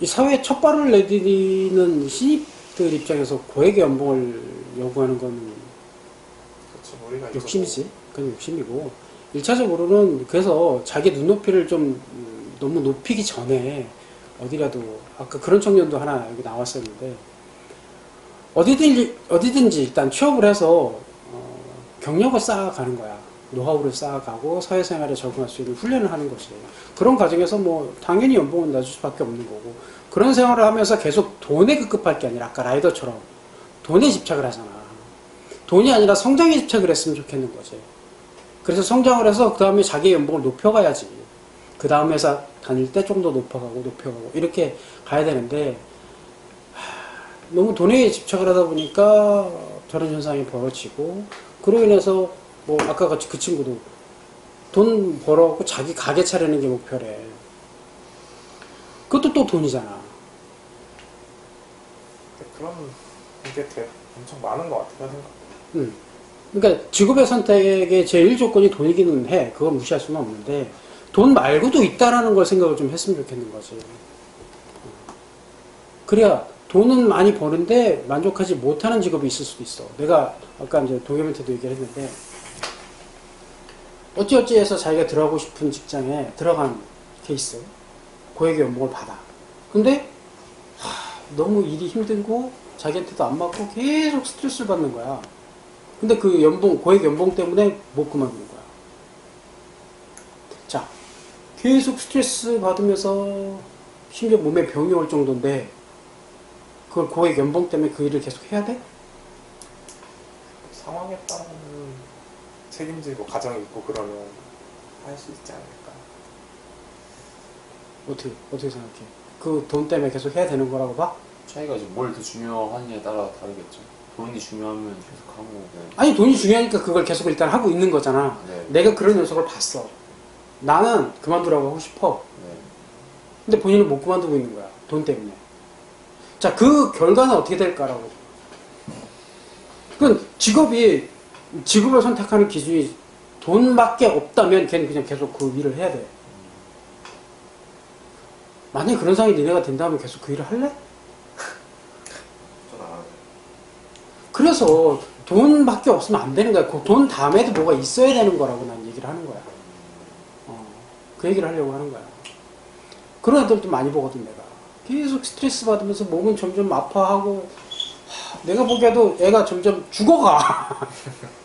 이 사회에 첫 발을 내디디는 신입들 입장에서 고액의 연봉을 요구하는 건 그렇죠. 욕심이지. 그건 욕심이고. 1차적으로는 그래서 자기 눈높이를 좀 음, 너무 높이기 전에 어디라도 아까 그런 청년도 하나 여기 나왔었는데 어디든지 어디든지 일단 취업을 해서 어, 경력을 쌓아가는 거야. 노하우를 쌓아가고 사회생활에 적응할 수 있는 훈련을 하는 것이 그런 과정에서 뭐 당연히 연봉은 낮을 수밖에 없는 거고 그런 생활을 하면서 계속 돈에 급급할 게 아니라 아까 라이더처럼 돈에 집착을 하잖아. 돈이 아니라 성장에 집착을 했으면 좋겠는 거지. 그래서 성장을 해서 그 다음에 자기 연봉을 높여가야지. 그 다음 회사 다닐 때 좀 더 높여가고 높여가고 이렇게 가야 되는데 하, 너무 돈에 집착을 하다 보니까 저런 현상이 벌어지고 그로 인해서 뭐 아까 같이 그 친구도 돈 벌어갖고 자기 가게 차리는 게 목표래. 그것도 또 돈이잖아. 그런 게 되- 엄청 많은 것 같아요. 생각. 음. 그러니까 직업의 선택의 제일 조건이 돈이기는 해. 그걸 무시할 수는 없는데 돈 말고도 있다라는 걸 생각을 좀 했으면 좋겠는 거지. 그래야 돈은 많이 버는데 만족하지 못하는 직업이 있을 수도 있어. 내가 아까 이제 동해멘트도 얘기를 했는데 어찌어찌 해서 자기가 들어가고 싶은 직장에 들어간 케이스 고액의 연봉을 받아. 근데 하, 너무 일이 힘들고 자기한테도 안 맞고 계속 스트레스를 받는 거야. 근데 그 연봉, 고액 연봉 때문에 못 그만두는 거야. 자, 계속 스트레스 받으면서 심지어 몸에 병이 올 정도인데 그걸 고액 연봉 때문에 그 일을 계속 해야 돼? 상황에 따라는 책임지고 가정이 있고 그러면 할 수 있지 않을까. 어떻게, 어떻게 생각해? 그 돈 때문에 계속 해야 되는 거라고 봐? 차이가 이제 뭘 더 중요하느냐에 따라 다르겠죠. 돈이 중요하면 계속 하고, 네. 아니, 돈이 중요하니까 그걸 계속 일단 하고 있는 거잖아. 네. 내가 그런 녀석을 봤어. 나는 그만두라고 하고 싶어. 네. 근데 본인은 못 그만두고 있는 거야. 돈 때문에. 자, 그 결과는 어떻게 될까라고. 그 직업이, 직업을 선택하는 기준이 돈밖에 없다면 걔는 그냥 계속 그 일을 해야 돼. 만약에 그런 상황이 니네가 된다면 계속 그 일을 할래? 그래서 돈밖에 없으면 안 되는 거야. 그 돈 다음에도 뭐가 있어야 되는 거라고 난 얘기를 하는 거야. 어, 그 얘기를 하려고 하는 거야. 그런 애들도 많이 보거든, 내가. 계속 스트레스 받으면서 몸은 점점 아파하고, 하, 내가 보기에도 애가 점점 죽어가.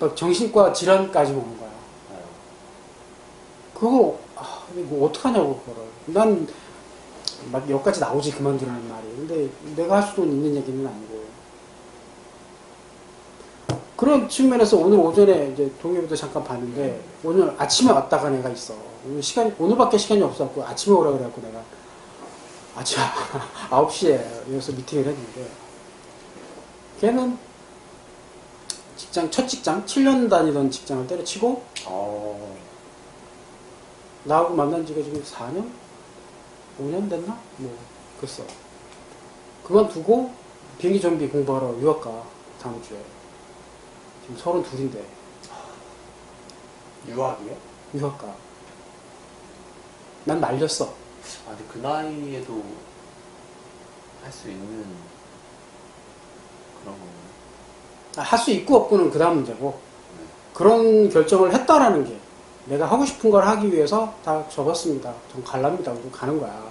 막 정신과 질환까지 오는 거야. 그거, 아, 이거 어떡하냐고, 그거를. 난, 막 여기까지 나오지, 그만두라는 말이. 근데 내가 할 수도 있는 얘기는 아니고. 그런 측면에서 오늘 오전에 이제 동해부도 잠깐 봤는데, 오늘 아침에 왔다가 내가 있어. 오늘 시간, 오늘밖에 시간이 없었고, 아침에 오라 그래갖고 내가, 아침 9시에 여기서 미팅을 했는데, 걔는 직장, 첫 직장, 7년 다니던 직장을 때려치고, 어, 나하고 만난 지가 지금 4년? 5년 됐나? 뭐, 글쎄. 그만두고 비행기 정비 공부하러 유학 가, 다음 주에. 지금 서른 둘인데, 유학이요? 유학 가. 난 말렸어. 아, 근데 그 나이에도 할 수 있는 그런 거. 할 수 있고 없고는 그 다음 문제고, 그런 결정을 했다라는 게, 내가 하고 싶은 걸 하기 위해서 다 접었습니다. 전 갈랍니다. 그리고 가는 거야.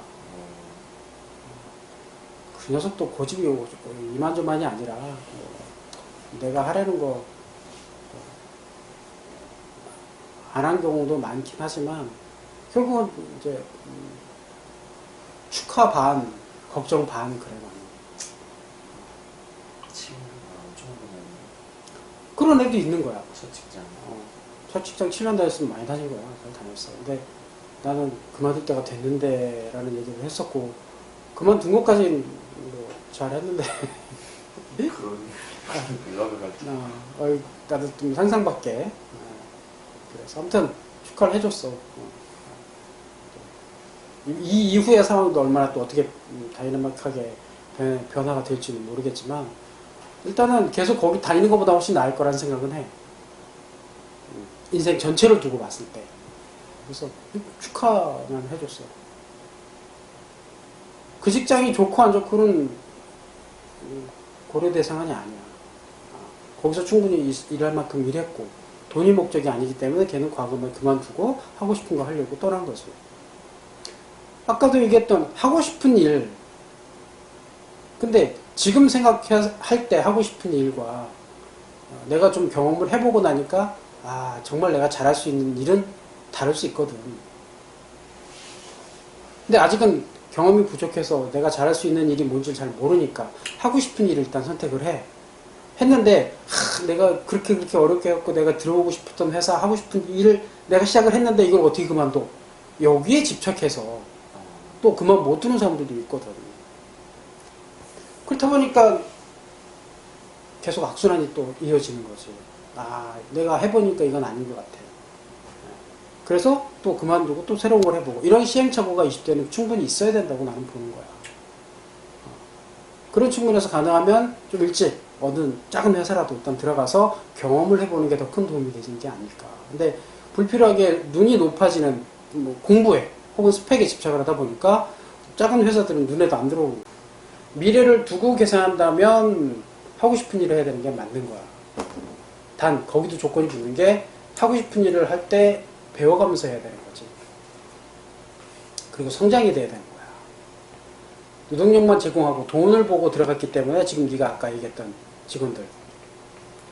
그 녀석도 고집이 오고 이만저만이 아니라 뭐 내가 하려는 거 안 한 경우도 많긴 하지만 결국은 이제 음, 축하 반 걱정 반 그래 친구가 엄청 보면 그런 애도 있는 거야 첫 직장. 어, 첫 직장 7년 다녔으면 많이 다닌 거야 잘 다녔어 근데 나는 그만둘 때가 됐는데 라는 얘기를 했었고 그만둔 것까지는 뭐 잘했는데 그런 때. 어, 나도 좀 상상 밖에. 어, 그래서 아무튼 축하를 해줬어. 어. 이, 이 이후의 상황도 얼마나 또 어떻게 음, 다이나믹하게 변- 변화가 될지는 모르겠지만 일단은 계속 거기 다니는 것보다 훨씬 나을 거라는 생각은 해. 음, 인생 전체를 두고 봤을 때. 그래서 축하만 해줬어. 그 직장이 좋고 안 좋고는 음, 고려 대상이 아니야. 아, 거기서 충분히 일- 일할 만큼 일했고 돈이 목적이 아니기 때문에 걔는 과거만 그만두고 하고 싶은 거 하려고 떠난 거지. 아까도 얘기했던 하고 싶은 일. 근데 지금 생각할 때 하고 싶은 일과 어, 내가 좀 경험을 해보고 나니까 아 정말 내가 잘할 수 있는 일은 다를 수 있거든. 근데 아직은 경험이 부족해서 내가 잘할 수 있는 일이 뭔지 잘 모르니까 하고 싶은 일을 일단 선택을 해. 했는데 하, 내가 그렇게 그렇게 어렵게 해갖고 내가 들어오고 싶었던 회사 하고 싶은 일을 내가 시작을 했는데 이걸 어떻게 그만둬? 여기에 집착해서 또 그만 못 두는 사람들도 있거든. 그렇다 보니까 계속 악순환이 또 이어지는 거지. 아, 내가 해보니까 이건 아닌 것 같아. 그래서 또 그만두고 또 새로운 걸 해보고 이런 시행착오가 20대는 충분히 있어야 된다고 나는 보는 거야. 어. 그런 측면에서 가능하면 좀 일찍 어느 작은 회사라도 일단 들어가서 경험을 해보는 게 더 큰 도움이 되는 게 아닐까. 근데 불필요하게 눈이 높아지는 뭐 공부에 혹은 스펙에 집착을 하다 보니까 작은 회사들은 눈에도 안 들어오고 미래를 두고 계산한다면 하고 싶은 일을 해야 되는 게 맞는 거야. 단 거기도 조건이 붙는 게 하고 싶은 일을 할 때 배워가면서 해야 되는 거지. 그리고 성장이 돼야 되는 거야. 노동력만 제공하고 돈을 보고 들어갔기 때문에 지금 네가 아까 얘기했던 직원들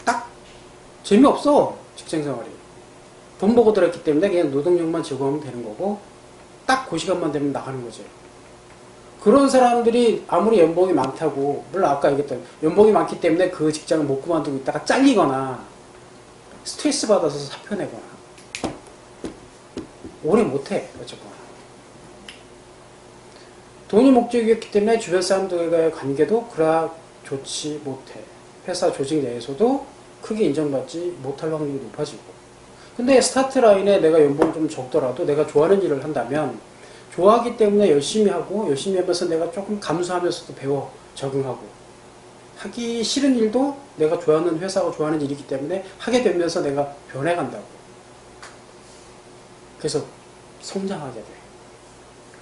딱 재미없어 직장 생활이. 돈 보고 들어갔기 때문에 그냥 노동력만 제공하면 되는 거고 딱 그 시간만 되면 나가는 거지. 그런 사람들이 아무리 연봉이 많다고 물론 아까 얘기했던 연봉이 많기 때문에 그 직장을 못 그만두고 있다가 잘리거나 스트레스 받아서 사표 내거나. 오래 못해 어쨌거나. 돈이 목적이었기 때문에 주변 사람들과의 관계도 그라 좋지 못해. 회사 조직 내에서도 크게 인정받지 못할 확률이 높아지고. 근데 스타트 라인에 내가 연봉 좀 적더라도 내가 좋아하는 일을 한다면 좋아하기 때문에 열심히 하고 열심히 하면서 내가 조금 감수하면서도 배워 적응하고. 하기 싫은 일도 내가 좋아하는 회사고 좋아하는 일이기 때문에 하게 되면서 내가 변해간다고. 그래서 성장하게 돼.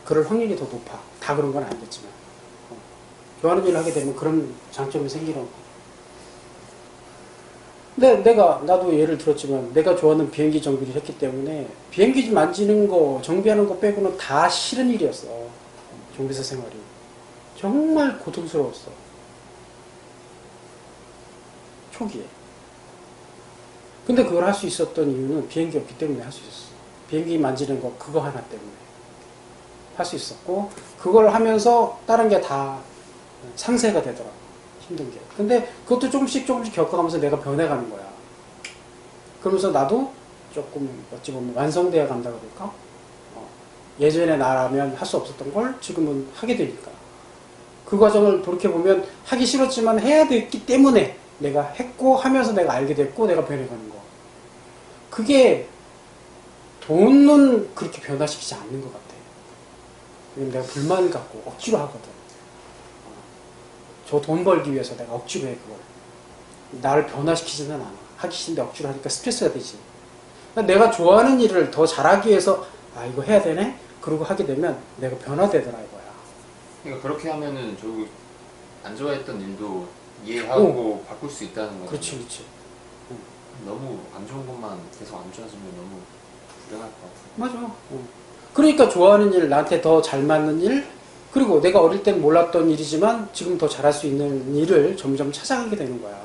그럴 확률이 더 높아. 다 그런 건 아니겠지만. 어. 좋아하는 일을 하게 되면 그런 장점이 생기는 거 근데 내가 나도 예를 들었지만 내가 좋아하는 비행기 정비를 했기 때문에 비행기 만지는 거 정비하는 거 빼고는 다 싫은 일이었어. 정비사 생활이. 정말 고통스러웠어. 초기에. 근데 그걸 할 수 있었던 이유는 비행기였기 때문에 할 수 있었어. 비행기 만지는 거 그거 하나 때문에 할 수 있었고 그걸 하면서 다른 게 다 상세가 되더라고 힘든 게. 근데 그것도 조금씩 조금씩 겪어가면서 내가 변해가는 거야. 그러면서 나도 조금 어찌 보면 완성되어 간다 그럴까? 어, 예전에 나라면 할 수 없었던 걸 지금은 하게 되니까. 그 과정을 돌이켜보면 하기 싫었지만 해야 됐기 때문에 내가 했고 하면서 내가 알게 됐고 내가 변해가는 거. 그게 돈은 그렇게 변화시키지 않는 것 같아. 왜냐면 내가 불만 갖고 억지로 하거든. 저 돈 벌기 위해서 내가 억지로 해 그걸. 나를 변화시키지는 않아. 하기 싫은데 억지로 하니까 스트레스가 되지. 그러니까 내가 좋아하는 일을 더 잘하기 위해서 아 이거 해야 되네? 그러고 하게 되면 내가 변화되더라 이거야. 그러니까 그렇게 하면은 저기 안 좋아했던 일도 이해하고 바꿀 수 있다는 거예요. 그렇지 그렇지. 너무 안 좋은 것만 계속 안 좋아지면 너무 불행할 것 같아요. 맞아. 어. 그러니까 좋아하는 일 나한테 더 잘 맞는 일 그리고 내가 어릴 땐 몰랐던 일이지만 지금 더 잘할 수 있는 일을 점점 찾아가게 되는 거야.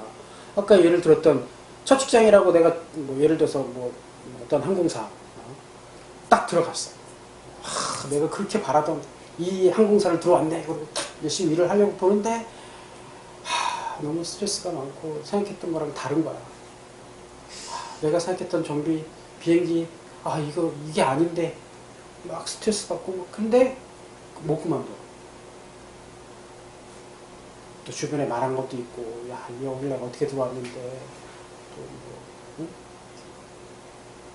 아까 예를 들었던 첫 직장이라고 내가 뭐 예를 들어서 뭐 어떤 항공사 어? 딱 들어갔어. 하, 내가 그렇게 바라던 이 항공사를 들어왔네. 그리고 탁 열심히 일을 하려고 보는데 하, 너무 스트레스가 많고 생각했던 거랑 다른 거야. 하, 내가 생각했던 정비 비행기 아 이거 이게 아닌데 막 스트레스 받고 막. 근데 못 그만둬 또 주변에 말한 것도 있고 야 여기 내가 어떻게 들어왔는데 또뭐 응?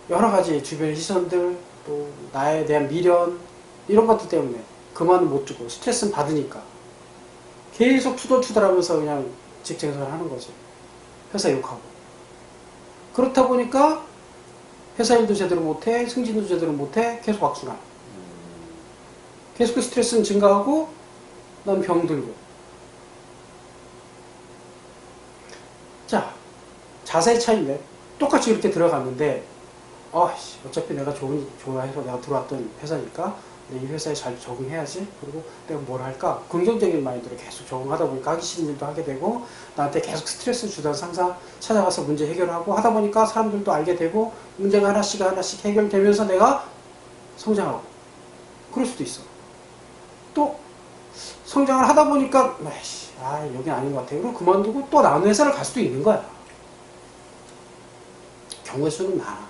여러 가지 주변의 시선들 또 나에 대한 미련 이런 것들 때문에 그만은 못 두고 스트레스는 받으니까 계속 투덜투덜하면서 그냥 직장생활 하는 거지 회사 욕하고 그렇다 보니까 회사 일도 제대로 못해 승진도 제대로 못해 계속 악순환 음, 계속 그 스트레스는 증가하고 난 병 들고. 자, 자세의 차이인데 똑같이 이렇게 들어갔는데 아씨 어차피 내가 좋은 좋아 해서 내가 들어왔던 회사니까 내이 회사에 잘 적응해야지. 그리고 내가 뭘 할까? 긍정적인 마인드로 계속 적응하다 보니까 하기 싫은 일도 하게 되고 나한테 계속 스트레스 주던 상사 찾아가서 문제 해결하고 하다 보니까 사람들도 알게 되고 문제가 하나씩 하나씩 해결되면서 내가 성장하고 그럴 수도 있어. 또 성장을 하다 보니까 아이씨 아 여기 아닌 것 같아. 그리고 그만두고 또 나은 회사를 갈 수도 있는 거야. 경우의 수는 많아.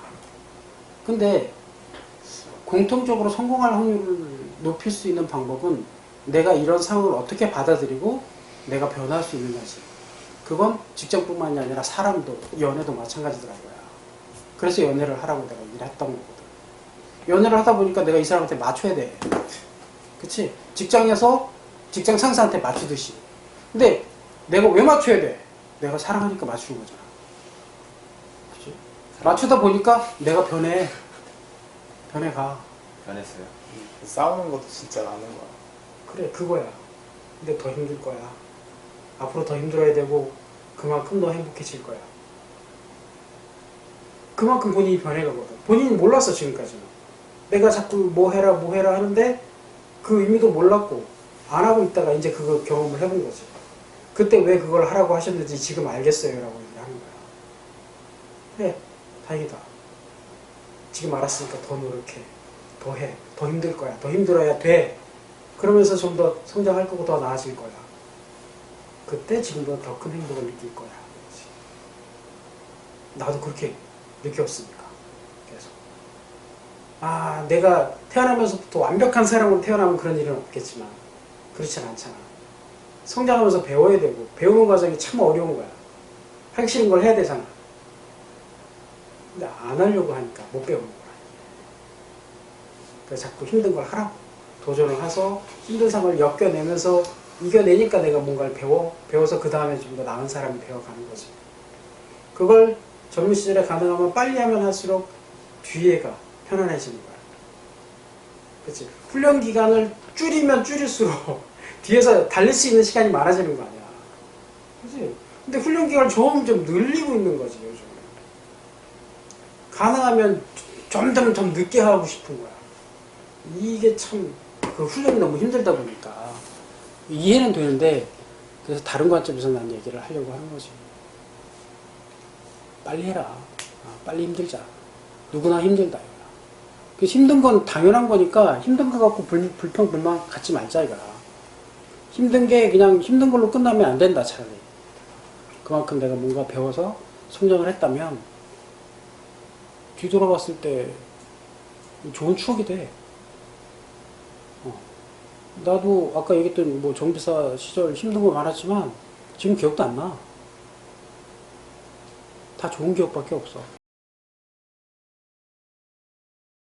근데 공통적으로 성공할 확률을 높일 수 있는 방법은 내가 이런 상황을 어떻게 받아들이고 내가 변할 수 있는지. 그건 직장뿐만이 아니라 사람도 연애도 마찬가지더라고요. 그래서 연애를 하라고 내가 일했던 거거든. 연애를 하다 보니까 내가 이 사람한테 맞춰야 돼. 그치? 직장에서 직장 상사한테 맞추듯이 근데 내가 왜 맞춰야 돼? 내가 사랑하니까 맞추는 거잖아. 그치? 맞추다 보니까 내가 변해. 변해가. 변했어요. 싸우는 것도 진짜 나는 거야. 그래 그거야. 근데 더 힘들 거야. 앞으로 더 힘들어야 되고 그만큼 더 행복해질 거야. 그만큼 본인이 변해가거든. 본인이 몰랐어 지금까지는. 내가 자꾸 뭐 해라 뭐 해라 하는데 그 의미도 몰랐고 안 하고 있다가 이제 그거 경험을 해본 거지 그때 왜 그걸 하라고 하셨는지 지금 알겠어요 라고 얘기를 하는 거야 그래 다행이다 지금 알았으니까 더 노력해 더 해. 더 힘들 거야. 더 힘들어야 돼. 그러면서 좀 더 성장할 거고 더 나아질 거야. 그때 지금보다 더 큰 행복을 느낄 거야. 나도 그렇게 느꼈으니까. 계속. 아, 내가 태어나면서부터 완벽한 사람으로 태어나면 그런 일은 없겠지만, 그렇진 않잖아. 성장하면서 배워야 되고, 배우는 과정이 참 어려운 거야. 싫은 걸 해야 되잖아. 근데 안 하려고 하니까 못 배우는 거야. 그래서 자꾸 힘든 걸 하라고 도전을 해서 힘든 상황을 엮여내면서 이겨내니까 내가 뭔가를 배워 배워서 그 다음에 좀 더 나은 사람이 되어가는 거지 그걸 젊은 시절에 가능하면 빨리 하면 할수록 뒤에가 편안해지는 거야 그치 훈련 기간을 줄이면 줄일수록 뒤에서 달릴 수 있는 시간이 많아지는 거 아니야. 그치 근데 훈련 기간을 점점 늘리고 있는 거지 요즘. 가능하면 점점 좀 늦게 하고 싶은 거야. 이게 참 그 훈련이 너무 힘들다 보니까. 이해는 되는데 그래서 다른 관점에서 난 얘기를 하려고 하는 거지. 빨리 해라. 아, 빨리 힘들자. 누구나 힘들다 그 힘든 건 당연한 거니까 힘든 거 갖고 불, 불평 불만 갖지 말자 이거야 힘든 게 그냥 힘든 걸로 끝나면 안 된다 차라리 그만큼 내가 뭔가 배워서 성장을 했다면 뒤돌아봤을 때 좋은 추억이 돼 나도 아까 얘기했던 뭐 정비사 시절 힘든 거 많았지만 지금 기억도 안 나. 다 좋은 기억밖에 없어.